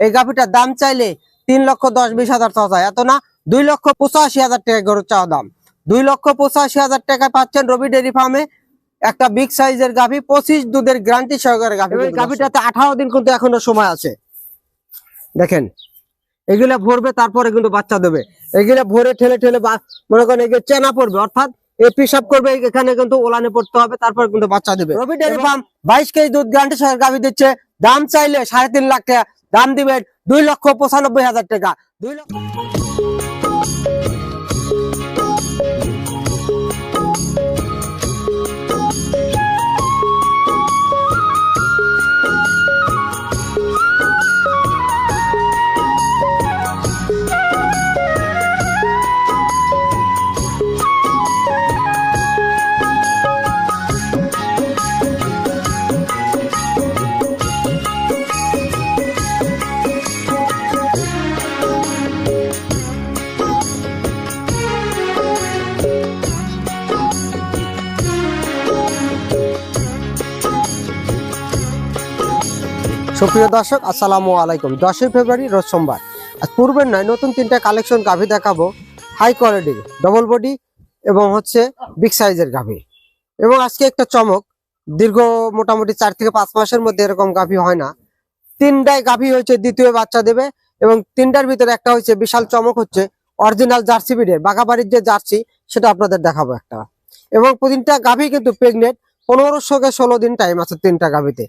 এই গাভিটার দাম চাইলে তিন লক্ষ দশ বিশ হাজার চাওয়া এত না? দুই লক্ষ পঁচাশি হাজার টাকা গরুর চাওয়া দাম। দুই লক্ষ পঁচাশি হাজার টাকা পাচ্ছেন রবি ডেয়ারি ফার্মে। একটা বিগ সাইজের গাভি পঁচিশ দুধের গ্যারান্টি সহকারে গাভি এই গাভিটাতে আঠারো দিন কিন্তু এখনও সময় আছে। দেখেন এগুলা ভরবে তারপরে কিন্তু বাচ্চা দেবে। এগুলা ভরে ঠেলে ঠেলে মনে করেন এগুলো চেনা পড়বে। অর্থাৎ এ পিসাব করবে এখানে কিন্তু ওলানে পড়তে হবে তারপর কিন্তু বাচ্চা দেবে। রবি ডেয়ারি ফার্ম বাইশ কেজি দুধ গ্যারান্টি সহকারে গাভি দিচ্ছে। দাম চাইলে সাড়ে তিন লাখ টাকা দাম দিবেন দুই লক্ষ পঁচানব্বই হাজার টাকা। দুই লক্ষ সুপ্রিয় দর্শক, আসসালামু আলাইকুম। দশই ফেব্রুয়ারি, রোজ সোমবার। আজ পূর্বের নয়, নতুন তিনটা কালেকশন গাভি দেখাবো। হাই কোয়ালিটির ডবল বডি এবং হচ্ছে বিগ সাইজের গাভি। এবং আজকে একটা চমক, দীর্ঘ মোটামুটি চার থেকে পাঁচ মাসের মধ্যে এরকম গাভি হয় না। তিনটায় গাভি হয়েছে, দ্বিতীয় বাচ্চা দেবে এবং তিনটার ভিতরে একটা হচ্ছে বিশাল চমক হচ্ছে অরিজিনাল জার্সি বিডের বাঘাবাড়ির যে জার্সি, সেটা আপনাদের দেখাবো একটা। এবং তিনটা গাভি কিন্তু প্রেগনেন্ট পনেরোশো থেকে ষোলো দিন টাইম আছে তিনটা গাভিতে।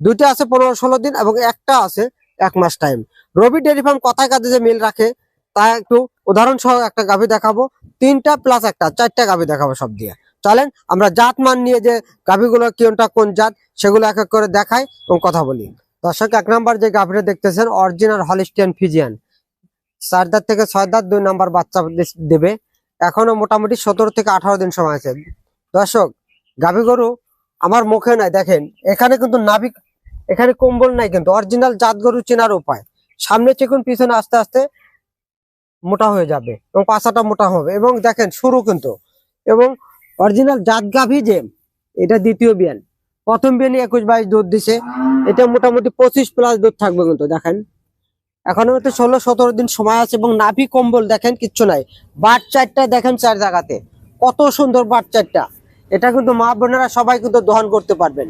দুইটা আছে পনেরো ষোলো দিন এবং একটা আছে এক মাস টাইম রবি ডেয়ারি ফার্ম কথায় কাজে যে মিল রাখে, তা একটু উদাহরণ সহ একটা গাভি দেখাবো। তিনটা প্লাস একটা, চারটা গাভি দেখাবো সব দিয়ে। চলেন, আমরা জাত মান নিয়ে যে গাভিগুলো কোনটা, কোন জাত, সেগুলো এক এক করে দেখাই এবং কথা বলি। দর্শক, এক নাম্বার যে গাভিটা দেখতেছেন অরিজিনাল হলিস্টিয়ান ফিজিয়ান চার দাঁত থেকে ছয় দাঁত, দুই নাম্বার বাচ্চা দেবে। এখনও মোটামুটি সতেরো থেকে আঠারো দিন সময় আছে। দর্শক, গাভি গরু আমার মুখে নাই, দেখেন। এখানে কিন্তু নাভি এখানে কম্বল নাই কিন্তু, অরিজিনাল জাত গরু চেনার উপায়। সামনে চিকুন, পিছনে আস্তে আস্তে মোটা হয়ে যাবে এবং পাশাটা মোটা হবে। এবং দেখেন শুরু কিন্তু। এবং অরিজিনাল জাত গাভি যে, এটা দ্বিতীয় বিয়ান। প্রথম বিয়ানে একুশ বাইশ দুধ দিছে। এটা মোটামুটি পঁচিশ প্লাস দুধ থাকবে কিন্তু, দেখেন। এখনও হয়তো ষোলো, সতেরো দিন সময় আছে এবং নাভি কম্বল দেখেন, কিচ্ছু নাই। বাট চারটা দেখেন চার জায়গাতে। কত সুন্দর বাট চারটা। এটা কিন্তু মা বোনেরা সবাই কিন্তু দহন করতে পারবেন।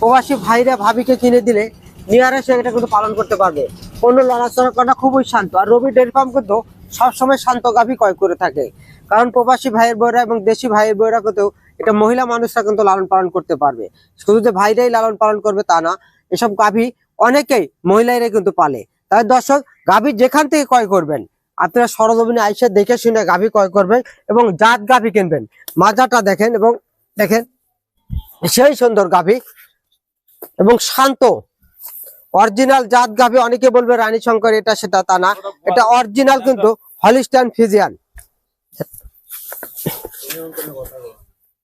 প্রবাসী ভাইরা ভাবিকে কিনে দিলে নিয়ারে সে এটা কিন্তু পালন করতে পারবে। কোনো লড়াচড়া করা খুবই শান্ত, আর রবি ডেয়ারি ফার্ম কিন্তু সবসময় শান্ত গাভী ক্রয় করে থাকে। কারণ প্রবাসী ভাইয়ের বইরা এবং দেশি ভাইয়ের বইরা কিন্তু এটা মহিলা মানুষরা কিন্তু লালন পালন করতে পারবে। শুধু যে ভাইরাই লালন পালন করবে তা না, এসব গাভী অনেকেই মহিলারাই কিন্তু পালে। তাই দর্শক, গাভী যেখান থেকে ক্রয় করবেন, আপনারা সরজমিনে আইসে দেখে শুনে গাভী ক্রয় করবেন এবং জাত গাভী কিনবেন। মাজাটা দেখেন এবং দেখেন, সেই সুন্দর গাভী এবং শান্ত। অরিজিনাল জাত গাভী অনেকে বলবে রানী শঙ্কর, এটা সেটা তা না। এটা অরিজিনাল কিন্তু হলিস্টান ফিজিয়ান।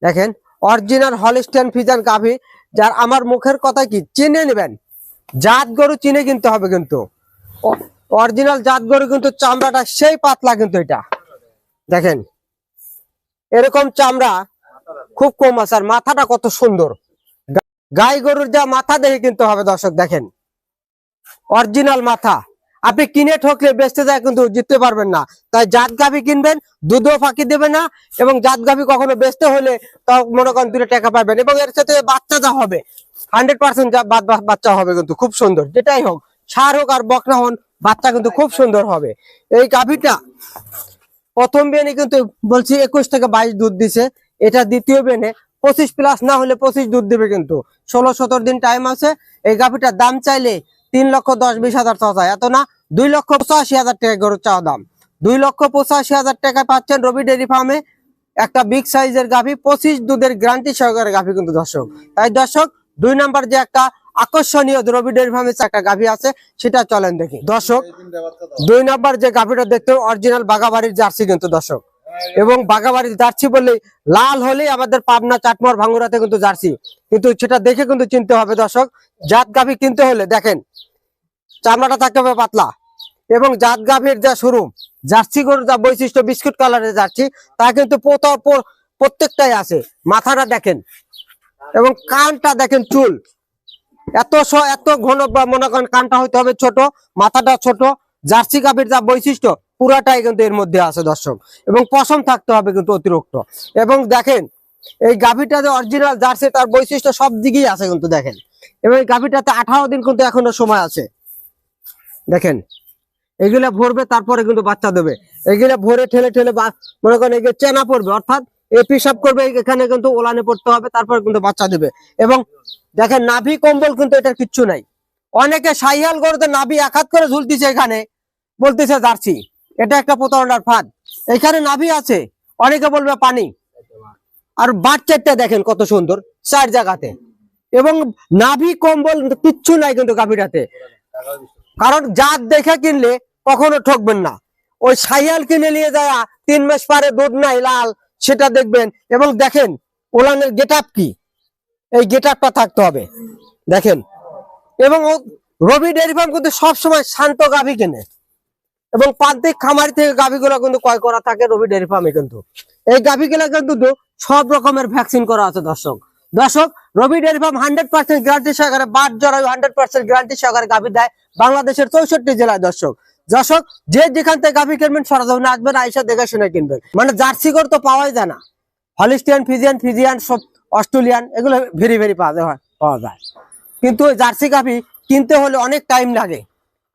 দেখেন, অরিজিনাল হলিস্টান ফিজিয়ান গাভী, যার আমার মুখের কথা কি? চিনে নেবেন। জাত গরু চিনে কিনতে হবে কিন্তু। অরিজিনাল জাত গরু কিন্তু চামড়াটা সেই পাতলা কিন্তু এটা। দেখেন, এরকম চামড়া খুব কম আছে, আর মাথাটা কত সুন্দর। গাই গরুর যা মাথা দেখে কিনতে হবে দর্শক, দেখেন। অরিজিনাল মাথা। আপনি কিনে ঠকলে বেচতে যায় কিন্তু জিততে পারবেন না। তাই জাত গাভি কিনবেন, দুধও ফাঁকি দেবে না, এবং জাত গাভি কখনো বেচতে হলে তাও মনে করেন দুটো টাকা পাবেন, এবং এর সাথে বাচ্চা যা হবে হান্ড্রেড পার্সেন্ট বাচ্চা হবে কিন্তু খুব সুন্দর। যেটাই হোক, সার হোক আর বকনা হন, বাচ্চা কিন্তু খুব সুন্দর হবে। এই গাভিটা প্রথম বেনে কিন্তু বলছি একুশ থেকে বাইশ দুধ দিছে, এটা দ্বিতীয় বেনে পঁচিশ প্লাস না হলে পঁচিশ দুধ দিবে কিন্তু। ষোলো সতেরো দিন টাইম আছে, এই গাভিটার দাম চাইলে তিন লক্ষ দশ বিশ হাজার চাওয়া এত না, দুই লক্ষ পঁচাশি হাজার টাকা গরুর চাওয়া দাম। দুই লক্ষ পঁচাশি হাজার টাকা পাচ্ছেন রবি ডেয়ারি ফার্মে একটা বিগ সাইজের গাভি, পঁচিশ দুধের গ্যারান্টি সহকারে গাভি কিন্তু দর্শক। তাই দর্শক, দুই নাম্বার যে একটা আকর্ষণীয় রবি ডেয়ারি ফার্মে একটা গাভি আছে, সেটা চলেন দেখি। দর্শক, দুই নাম্বার যে গাভিটা দেখতে অরিজিনাল বাগাবাড়ির জার্সি কিন্তু দর্শক। এবং বাগাবাড়ির জার্সি বললে লাল হলেই আমাদের পাবনা চাটমার ভাঙ্গুরাতে কিন্তু জার্সি কিন্তু সেটা দেখে কিন্তু চিনতে হবে দর্শক জাত গাভি কিনতে হলে দেখেন, চামড়াটা থাকতে হবে পাতলা। এবং জাত গাভির যা শোরুম, জার্সি গরুর যা বৈশিষ্ট্য, বিস্কুট কালারের জার্সি, তা কিন্তু প্রত্যেকটাই আছে। মাথাটা দেখেন, এবং কানটা দেখেন চুল। এত এত ঘন বা মনে করেন কানটা হইতে হবে ছোট, মাথাটা ছোট, জার্সি গাভীর যা বৈশিষ্ট্য পুরাটাই কিন্তু এর মধ্যে আছে, দর্শক। এবং পশম থাকতে হবে কিন্তু অতিরিক্ত। এবং দেখেন, এই গাভীটা যে অরিজিনাল জার্সি, তার বৈশিষ্ট্য সব দিকেই আছে কিন্তু, দেখেন। এবং এই গাভীটাতে আঠারো দিন কিন্তু এখনও সময় আছে। দেখেন, এগুলা ভরবে, তারপরে কিন্তু বাচ্চা দেবে। এগুলা ভরে ঠেলে ঠেলে মনে করেন এগুলো চেনা পড়বে। অর্থাৎ এ পিসাব করবে, এখানে কিন্তু ওলানে পড়তে হবে, তারপরে কিন্তু বাচ্চা দেবে। এবং দেখেন, নাভি কম্বল কিন্তু এটার কিচ্ছু নাই। অনেকে সাইহাল গরুতে নাভি এক হাত করে ঝুলতেছে এখানে, বলতেছে জার্সি। এটা একটা প্রতারণার ফাঁদ। এখানে নাভি আছে, অনেকে বলবে পানি। আর বাচ্চারটা দেখেন কত সুন্দর, চার জায়গাতে। এবং নাভি কম্বল কিচ্ছু নাই কিন্তু গাভীটাতে। কারণ জাত দেখে কিনলে কখনো ঠকবেন না। ওই সাইয়াল কিনে নিয়ে যায় তিন মাস পরে দুধ নাই লাল, সেটা দেখবেন। এবং দেখেন, ওলানের গেট কি? এই গেট থাকতে হবে। দেখেন। এবং রবি ডেয়ারি ফার্ম কিন্তু সবসময় শান্ত গাভী কেনে। এবং প্রান্তিক খামারি থেকে গাভীগুলো কিন্তু ক্রয় করা থাকে রবি ডেয়ারি ফার্মে কিন্তু। এই গাভীগুলো কিন্তু সব রকমের ভ্যাকসিন করা আছে, দর্শক। দর্শক, Rabi dairy farm hundred percent guarantee সহকারে, বাদ জড়াই হান্ড্রেড পার্সেন্ট গ্যারান্টি সহকারে গাভী দেয় বাংলাদেশের চৌষট্টি জেলায়, দর্শক। দর্শক, যে যেখান থেকে গাভী কিনবেন, সরজমিনে আসবেন, আইসা দেখে শুনে কিনবেন। মানে জার্সি গরু তো পাওয়াই যায় না। হলিস্টিয়ান, ফিজিয়ান ফিজিয়ান, সব অস্ট্রেলিয়ান, এগুলো ভেরি ভেরি পাওয়া যায় পাওয়া যায়। কিন্তু ওই জার্সি গাভী কিনতে হলে অনেক টাইম লাগে।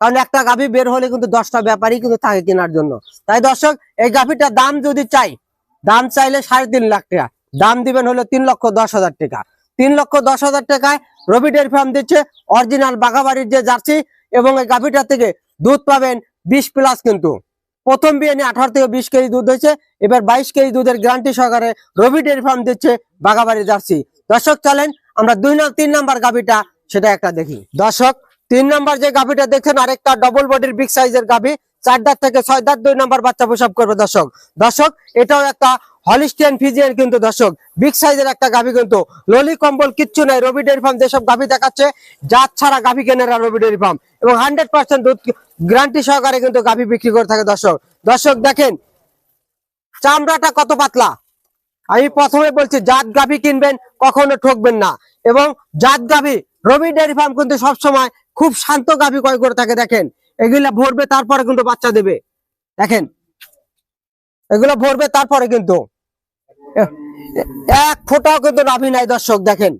কারণ একটা গাভী বের হলে কিন্তু দশটা ব্যাপারই কিন্তু থাকে কেনার জন্য। তাই দর্শক, এই গাভীটার দাম যদি চাই, দাম চাইলে সাড়ে তিন লাখ টাকা। দাম দিবেন হলো তিন লক্ষ দশ হাজার টাকা। তিন লক্ষ দশ হাজার টাকায় রবি ডেয়ারি ফার্ম দিচ্ছে অরিজিনাল বাঘাবাড়ির যে জার্সি এবং এই গাভীটা থেকে দুধ পাবেন বিশ প্লাস কিন্তু। প্রথম বিয়ে নিয়ে আঠারো থেকে বিশ কেজি দুধ হয়েছে, এবার বাইশ কেজি দুধের গ্যারান্টি সহকারে রবি ডেয়ারি ফার্ম দিচ্ছে বাঘাবাড়ির জার্সি। দর্শক, চলেন আমরা দুই তিন নাম্বার গাভীটা, সেটা একটা দেখি। দর্শক তিন নাম্বার যে গাভীটা দেখছেন, আরেকটা ডবল বডির বিগ সাইজের গাভী চার দাঁত থেকে ছয় দাঁত দুই নাম্বার বাচ্চা প্রসব করবে দর্শক। দর্শক, এটাও একটা হলিস্টিয়ান ফিজিয়ান কিন্তু দর্শক। বিগ সাইজের একটা গাভী কিন্তু ললি কম্বল কিচ্ছু নাই, রবি ডেয়ারি ফার্ম যেসব গাভী দেখাচ্ছে, জাত ছাড়া গাভী কেনেরা রবি ডেয়ারি ফার্ম এবং হান্ড্রেড পার্সেন্ট দুধ গ্যারান্টি সহকারে কিন্তু গাভী বিক্রি করে থাকে দর্শক। দর্শক, দেখেন, চামড়াটা কত পাতলা? আমি প্রথমে বলছি, জাত গাভী কিনবেন, কখনো ঠকবেন না। এবং জাত গাভী রবি ডেয়ারি ফার্ম কিন্তু সবসময় খুব শান্ত গাভী ক্রয় করে থাকে, দেখেন। এগুলা ভরবে, তারপরে কিন্তু বাচ্চা দেবে। দেখেন। এগুলো ভরবে, তারপরে কিন্তু এক ফোঁটাও কিন্তু নাভি নাই, দর্শক, দেখেন।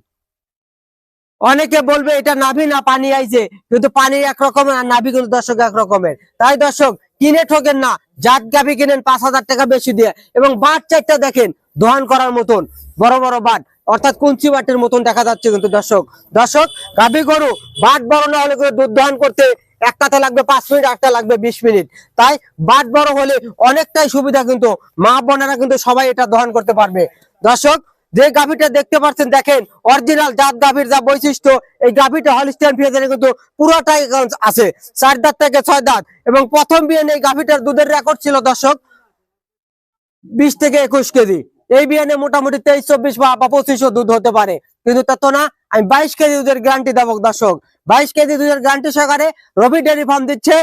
অনেকে বলবে, এটা নাভি না, পানি আইছে কিন্তু পানি এক রকমের আর নাভি কিন্তু, দর্শক, এক রকমের। তাই দর্শক, কিনে ঠকেন না। জাত গাভি কিনেন পাঁচ হাজার টাকা বেশি দিয়ে। এবং বাট চারটা দেখেন, দোহান করার মতন, বড় বড় বাট অর্থাৎ কুঞ্চি বাটের মতন দেখা যাচ্ছে কিন্তু দর্শক। দর্শক, গাভি গরু বাট বড় না হলে দুধ দহন করতে একটাতে লাগবে পাঁচ মিনিট একটা লাগবে বিশ মিনিট। তাই বাট বড় হলে অনেকটাই সুবিধা কিন্তু মা বোনেরা কিন্তু সবাই এটা দহন করতে পারবে। দর্শক, যে গাভীটা দেখতে পাচ্ছেন, দেখেন, অরিজিনাল জাত গাভীর যা বৈশিষ্ট্য, এই গাভীটা হলিস্টিয়ান ফিয়াজারে কিন্তু পুরোটাই আছে, চার দাঁত থেকে ছয় দাঁত। এবং প্রথম বিয়ে এই গাভীটার দুধের রেকর্ড ছিল দর্শক, বিশ থেকে একুশ কেজি। এই বিয়ানে মোটামুটি তেইশ, চব্বিশ বা পঁচিশও দুধ হতে পারে। কিন্তু তা তো না, আমি বাইশ কেজি দুধের গ্যারান্টি দেবো দর্শক। বাইশ কেজি দুধের গ্যারান্টি সহকারে রবি ডেয়ারি ফার্ম দিচ্ছে।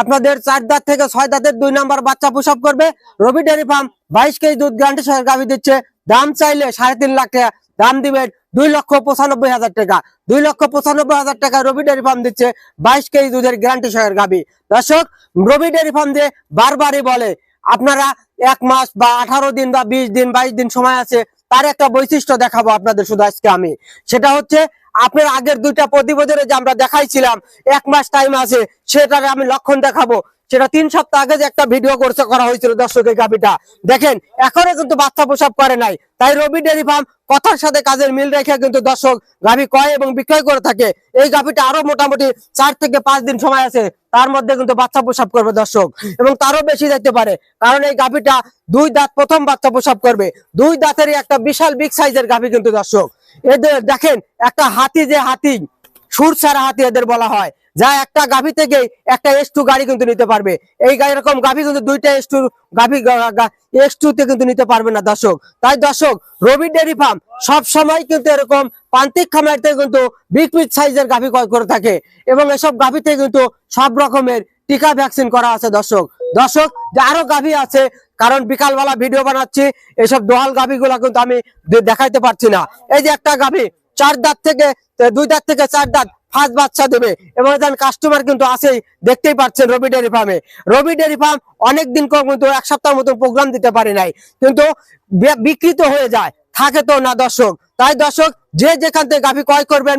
আপনাদের চার দাঁত থেকে ছয় দাঁতের দুই নাম্বার বাচ্চা প্রসব করবে। রবি ডেয়ারি ফার্ম বাইশ কেজি দুধ গ্যারান্টি সহকারে গাভী দিচ্ছে। দাম চাইলে সাড়ে তিন লাখ টাকা, দাম দিবেন দুই লক্ষ পঁচানব্বই হাজার টাকা। দুই লক্ষ পঁচানব্বই হাজার টাকা রবি ডেয়ারি ফার্ম দিচ্ছে বাইশ কেজি দুধের গ্যারান্টি সহের গাবি দর্শক, রবি ডেয়ারি ফার্ম দিয়ে বারবারই বলে আপনারা এক মাস বা আঠারো দিন বা বিশ দিন, বাইশ দিন সময় আছে, তার একটা বৈশিষ্ট্য দেখাবো আপনাদের শুধু আজকে আমি। সেটা হচ্ছে, আপনার আগের দুইটা প্রতিবেদনে যে আমরা দেখাইছিলাম, এক মাস টাইম আছে সেটার আমি লক্ষণ দেখাবো। সেটা তিন সপ্তাহ আগে যে একটা ভিডিও করছে করা হয়েছিল দর্শকের গাভিটা দেখেন, এখনও কিন্তু বাচ্চা প্রসব করে নাই। তাই রবি ডেয়ারি ফার্ম কথার সাথে কাজের মিল রেখে কিন্তু দর্শক গাভি ক্রয় এবং বিক্রয় করে থাকে। এই গাভিটা আরও মোটামুটি চার থেকে পাঁচ দিন সময় আছে। তার মধ্যে কিন্তু বাচ্চা প্রসব করবে দর্শক। এবং তারও বেশি যেতে পারে। কারণ এই গাভিটা দুই দাঁত প্রথম বাচ্চা প্রসব করবে। দুই দাঁতেরই একটা বিশাল বিগ সাইজের গাভি কিন্তু দর্শক। এদের দেখেন, একটা হাতি যে হাতি, সুর ছাড়া হাতি এদের বলা হয়। যা একটা গাভি থেকে একটা এস টু গাড়ি কিন্তু নিতে পারবে। এই গা- এরকম গাভি কিন্তু দুইটা এস টু গাভি এস টু তে কিন্তু নিতে পারবে না দর্শক। তাই দর্শক, রবি ডেয়ারি ফার্ম সব সময় কিন্তু এরকম প্রান্তিক খামার থেকে কিন্তু বিগ বিগ সাইজের গাভি ক্রয় করে থাকে এবং এসব গাভিতে কিন্তু সব রকমের টিকা ভ্যাকসিন করা আছে দর্শক। দর্শক, যে আরও গাভি আছে, কারণ বিকালবেলা ভিডিও বানাচ্ছি, এসব দোহাল গাভি গুলা কিন্তু আমি দেখাইতে পারছি না। এই যে একটা গাভি, চার দাঁত থেকে, দুই দাঁত থেকে চার দাঁত ফার্স্ট বাচ্চা দেবে। এবং এখানে কাস্টমার কিন্তু আছেই, দেখতেই পাচ্ছেন রবি ডেয়ারি ফার্মে রবি ডেয়ারি ফার্ম অনেকদিন কিন্তু এক সপ্তাহ মতো প্রোগ্রাম দিতে পারে নাই। কিন্তু বিকৃত হয়ে যায়। থাকে তো না দর্শক। তাই দর্শক, যে যেখান থেকে গাভী ক্রয় করবেন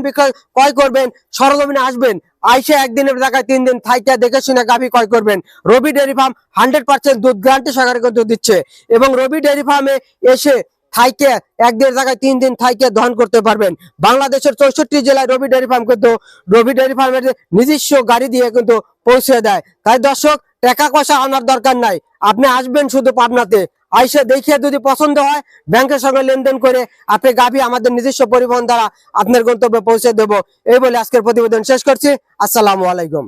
ক্রয় করবেন, সরজমিনে আসবেন, আইসে একদিনের জায়গায় তিন দিন থাইটা দেখে শুনে গাভী ক্রয় করবেন। Rabi dairy farm hundred percent দুধ গ্যারান্টি সহকারে কিন্তু দিচ্ছে। এবং রবি ডেয়ারি ফার্মে এসে থাইকে এক দেড় জায়গায় তিন দিন থাইকে দহন করতে পারবেন। বাংলাদেশের চৌষট্টি জেলায় রবি ডেয়ারি ফার্ম কিন্তু, রবি ডেয়ারি ফার্মের নিজস্ব গাড়ি দিয়ে কিন্তু পৌঁছে দেয়। তাই দর্শক, টাকা পয়সা আনার দরকার নাই। আপনি আসবেন শুধু পাবনাতে। আইসে দেখে যদি পছন্দ হয়, ব্যাংকের সঙ্গে লেনদেন করে আপনি গাভী আমাদের নিজস্ব পরিবহন দ্বারা আপনার গন্তব্যে পৌঁছে দেবো। এই বলে আজকের প্রতিবেদন শেষ করছি। আসসালামু আলাইকুম।